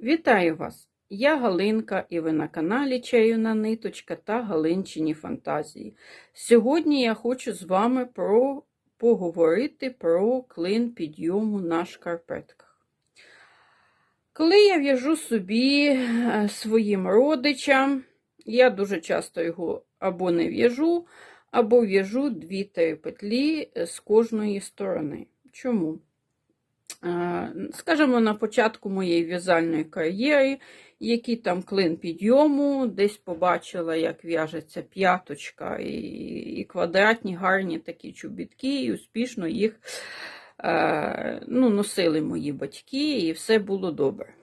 Вітаю вас! Я Галинка і ви на каналі Чаюна Ниточка та Галинчині Фантазії. Сьогодні я хочу з вами про... поговорити про клин підйому на шкарпетках. Коли я в'яжу собі е, своїм родичам, я дуже часто його або не в'яжу, або в'яжу 2-3 петлі з кожної сторони. Чому? Е, Скажімо, на початку моєї в'язальної кар'єри, який там клин підйому, десь побачила, як в'яжеться п'яточка і, і квадратні гарні такі чобітки, і успішно їх е, ну, носили мої батьки, і все було добре.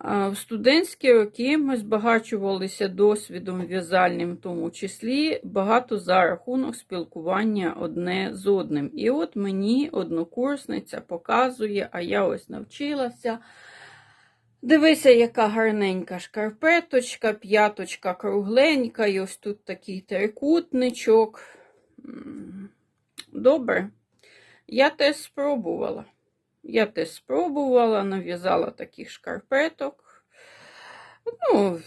В студентські роки ми збагачувалися досвідом в'язальним, в тому числі багато за рахунок спілкування одне з одним. І от мені однокурсниця показує, а я ось навчилася. Дивися, яка гарненька шкарпеточка, п'яточка кругленька, і ось тут такий трикутничок. Добре, я теж спробувала. Я теж спробувала, нав'язала таких шкарпеток. Ну,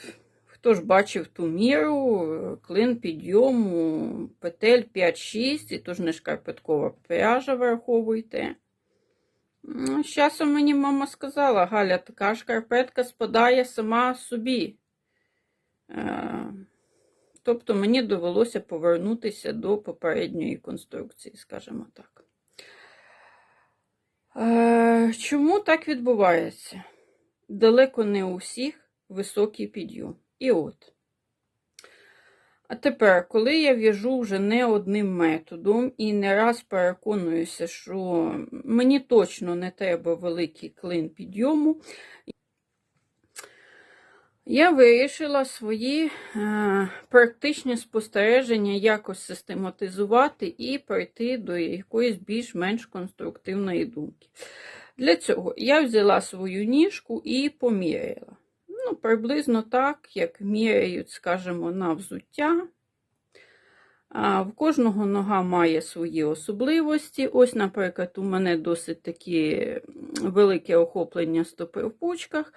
Хто ж бачив ту міру, клин підйому, петель 5-6, і тож не шкарпеткова пряжа враховуйте. З часом мені мама сказала, Галя, така шкарпетка спадає сама собі. Тобто мені довелося повернутися до попередньої конструкції, скажімо так. Чому так відбувається? Далеко не у всіх високий підйом. І от. А тепер, коли я в'яжу вже не одним методом і не раз переконуюся, що мені точно не треба великий клин підйому, я вирішила свої е, практичні спостереження якось систематизувати і прийти до якоїсь більш-менш конструктивної думки. Для цього я взяла свою ніжку і поміряла. Ну, Приблизно так, як міряють, скажімо, на взуття. В кожного нога має свої особливості. Ось, наприклад, у мене досить такі велике охоплення стопи в пучках.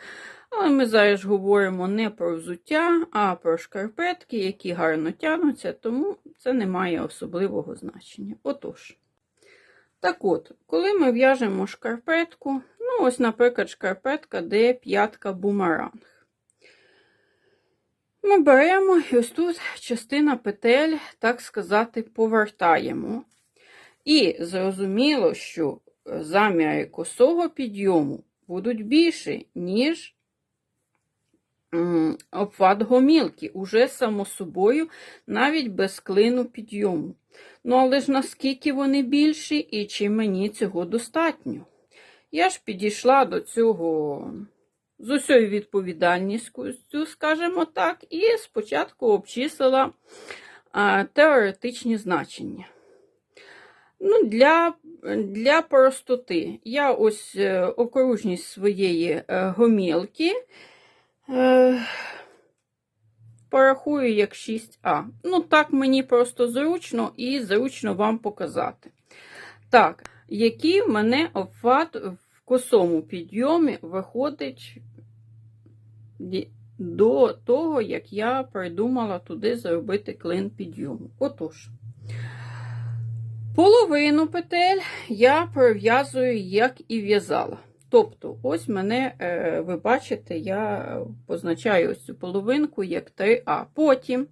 Але ми зараз говоримо не про взуття, а про шкарпетки, які гарно тягнуться, тому це не має особливого значення. Отож. Так от, коли ми в'яжемо шкарпетку, ну, ось, наприклад, шкарпетка, де п'ятка бумеранг. Ми беремо і ось тут частина петель, так сказати, повертаємо. І зрозуміло, що заміри косого підйому будуть більші, ніж обхват гомілки, уже само собою, навіть без клину підйому. Ну, але ж наскільки вони більші і чи мені цього достатньо? Я ж підійшла до цього з усією відповідальністю, скажімо так, і спочатку обчислила теоретичні значення. Ну, Для для простоти я ось е, окружність своєї е, гомілки е, порахую як 6А. Ну, так мені просто зручно і зручно вам показати. Так, який в мене обхват косому підйомі виходить до того, як я придумала туди зробити клин підйому. Отож, половину петель я пров'язую, як і в'язала. Тобто, ось мене, е, ви бачите, я позначаю ось цю половинку як 3А. Потім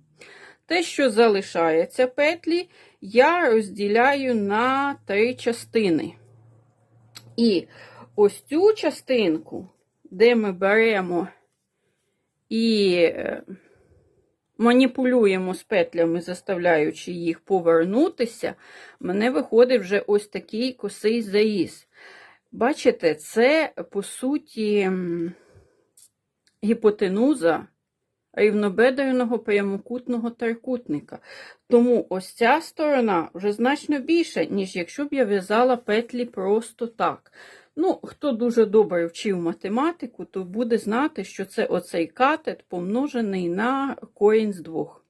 те, що залишається петлі, я розділяю на три частини. І ось цю частинку, де ми беремо і е, маніпулюємо з петлями, заставляючи їх повернутися, мене виходить вже ось такий косий заїз. Бачите, це, по суті, гіпотенуза рівнобедреного прямокутного трикутника. Тому ось ця сторона вже значно більша, ніж якщо б я в'язала петлі просто так. Ну, Хто дуже добре вчив математику, то буде знати, що це оцей катет помножений на корінь з двох.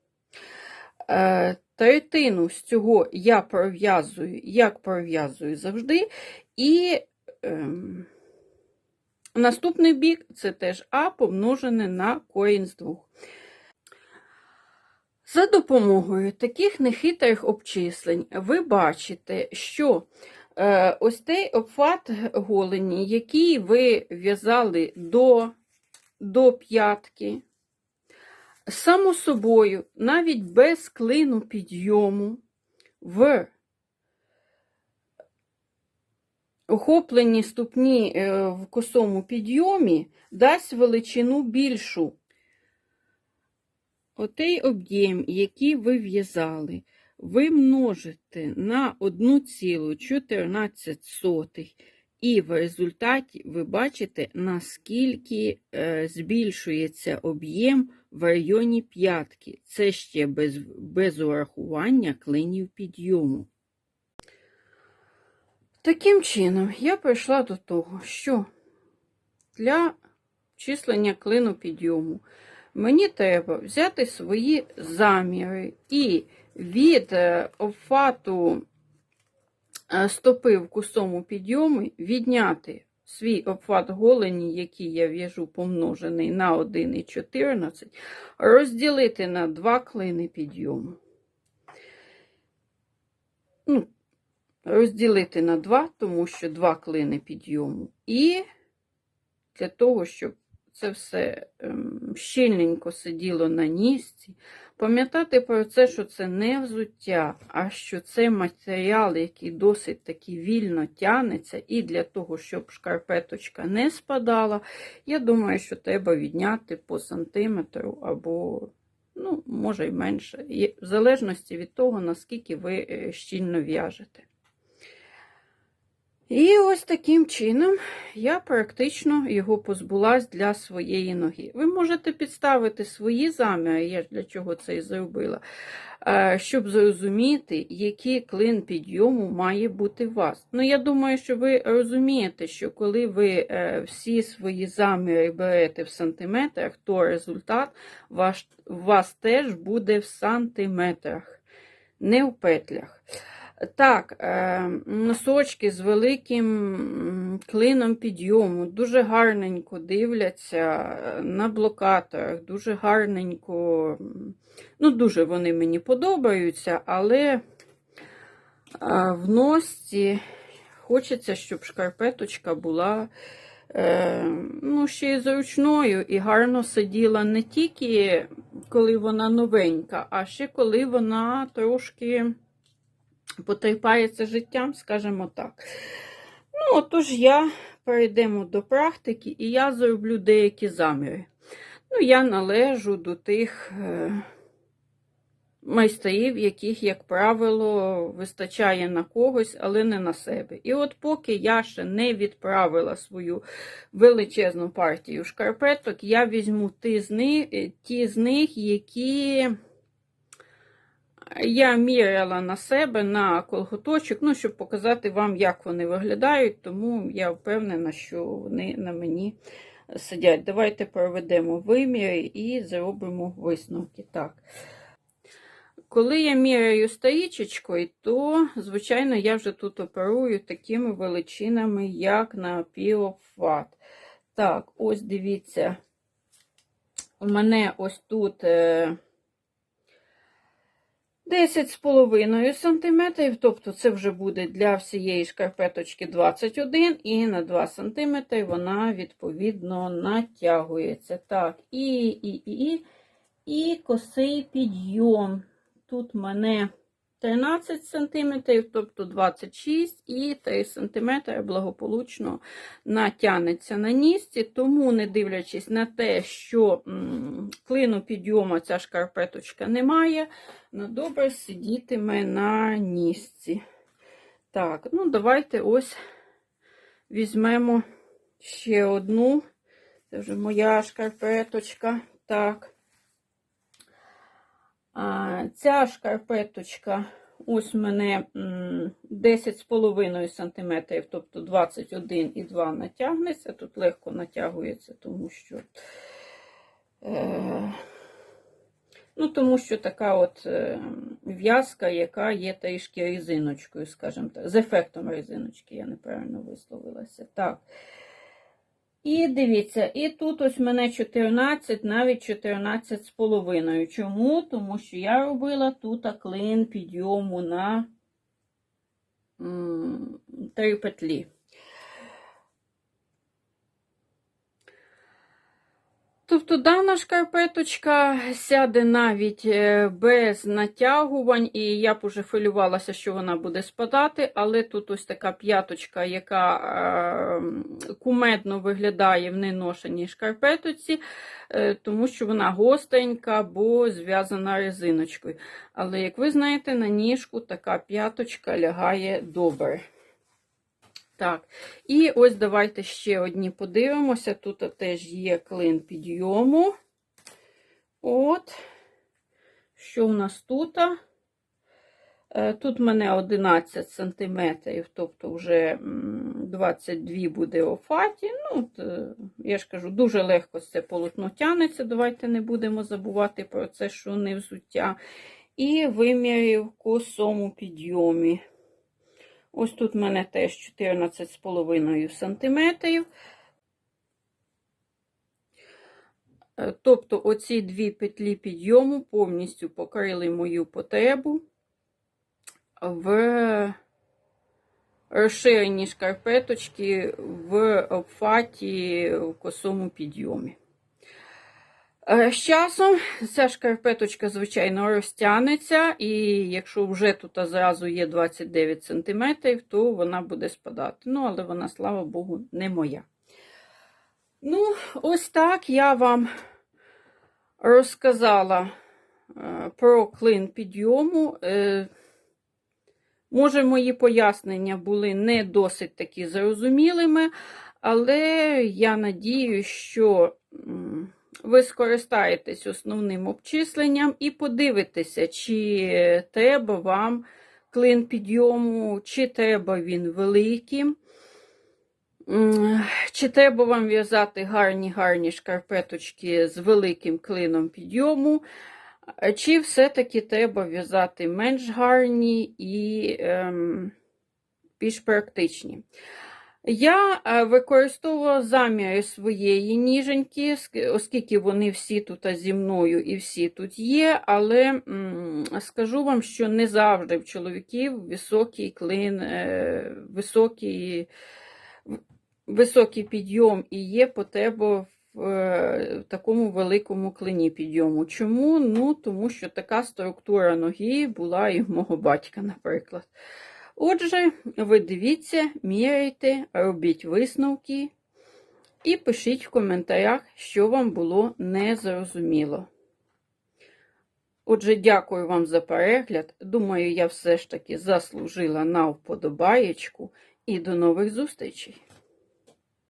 Е, третину з цього я пров'язую, як пров'язую завжди, і е, Наступний бік це теж А помножене на корінь з 2. За допомогою таких нехитрих обчислень ви бачите, що ось цей обхват голені, який ви в'язали до, до п'ятки, само собою, навіть без клину підйому, в охоплені ступні е, в косому підйомі дасть величину більшу. Отей об'єм, який ви в'язали, ви множите на 1,14, і в результаті ви бачите, наскільки е, збільшується об'єм в районі п'ятки. Це ще без, без урахування клинів підйому. Таким чином, я прийшла до того, що для числення клину підйому мені треба взяти свої заміри і від е, обхвату е, стопи в кусому підйомі відняти свій обхват голені, який я в'яжу помножений на 1,14, розділити на два клини підйому. Ну, розділити на два, тому що два клини підйому. І для того, щоб це все ем, щільненько сиділо на нісці, пам'ятати про це, що це не взуття, а що це матеріал, який досить таки вільно тягнеться, і для того, щоб шкарпеточка не спадала, я думаю, що треба відняти по сантиметру або, ну, може й менше, в залежності від того, наскільки ви е, щільно в'яжете. І ось таким чином я практично його позбулась для своєї ноги. Ви можете підставити свої заміри, я для чого це і зробила, е, щоб зрозуміти, який клин підйому має бути у вас. Ну, я думаю, що ви розумієте, що коли ви е, всі свої заміри берете в сантиметрах, то результат ваш, у вас теж буде в сантиметрах, не в петлях. Так, е, носочки з великим клином підйому, дуже гарненько дивляться е, на блокаторах, дуже гарненько, ну, дуже вони мені подобаються, але е, в носці хочеться, щоб шкарпеточка була ну, ще й зручною і гарно сиділа не тільки коли вона новенька, а ще коли вона трошки потерпається життям, скажімо так. Ну, отож, я перейдемо до практики, і я зроблю деякі заміри. Ну, я належу до тих е, майстрів, яких, як правило, вистачає на когось, але не на себе. І от поки я ще не відправила свою величезну партію шкарпеток, я візьму ті з них, ті з них які я міряла на себе на колготочок, ну, щоб показати вам, як вони виглядають, тому я впевнена, що вони на мені сидять. Давайте проведемо виміри і зробимо висновки. Так. Коли я міряю сторічечкою, то, звичайно, я вже тут оперую такими величинами, як на півфат. Так, ось дивіться, у мене ось тут. Е, 10,5 см, тобто це вже буде для всієї шкарпеточки 21 і на 2 см вона, відповідно, натягується. Так, і і, і, і, і косий підйом. Тут мене 13 см, тобто 26 і 3 см благополучно натягнеться на нісці, тому, не дивлячись на те, що клину підйому ця шкарпеточка немає, ну, добре сидітиме на нісці. Так, ну давайте ось візьмемо ще одну. Це вже моя шкарпеточка. Так. Ця шкарпеточка, ось у мене 10,5 см, тобто 21,2 натягнеться. Тут легко натягується, тому що е, ну, тому що така от е, в'язка, яка є трішки резиночкою, скажімо так, з ефектом резиночки, я неправильно висловилася. Так. І дивіться, і тут ось мене 14, навіть 14 з половиною. Чому? Тому що я робила тут клин підйому на м, три петлі. Тобто дана шкарпеточка сяде навіть е, без натягувань, і я б уже хвилювалася, що вона буде спадати, але тут ось така п'яточка, яка е, кумедно виглядає в неношеній шкарпетоці, е, тому що вона гостренька, бо зв'язана резиночкою. Але, як ви знаєте, на ніжку така п'яточка лягає добре. Так, і ось давайте ще одні подивимося. Тут теж є клин підйому. От, що у нас тут? Е, Тут в мене 11 см, тобто вже 22 буде у фаті. Ну, е, я ж кажу, дуже легко це полотно тянеться. Давайте не будемо забувати про це, що не взуття. І вимірів косому підйомі. Ось тут в мене теж 14,5 см. Е, Тобто оці дві петлі підйому повністю покрили мою потребу в розширенні шкарпеточки в обфаті в косому підйомі. Е, З часом ця шкарпеточка, звичайно, розтягнеться, і якщо вже тут зразу є 29 см, то вона буде спадати. Ну, але вона, слава Богу, не моя. Ну, ось так я вам розказала е, про клин підйому. Е, Може, мої пояснення були не досить такі зрозумілими, але я надію, що ви скористаєтесь основним обчисленням і подивитеся, чи треба вам клин підйому, чи треба він великим. Чи треба вам в'язати гарні-гарні шкарпеточки з великим клином підйому, чи все-таки треба в'язати менш гарні і ем, більш практичні. Я е, використовувала заміри своєї ніженьки, оскільки вони всі тут зі мною і всі тут є, але скажу вам, що не завжди в чоловіків високий клин, е, високий, високий підйом і є потреба в е, такому великому клині підйому. Чому? Ну, тому що така структура ноги була і в мого батька, наприклад. Отже, ви дивіться, міряйте, робіть висновки і пишіть в коментарях, що вам було незрозуміло. Отже, дякую вам за перегляд. Думаю, я все ж таки заслужила на вподобаєчку і до нових зустрічей!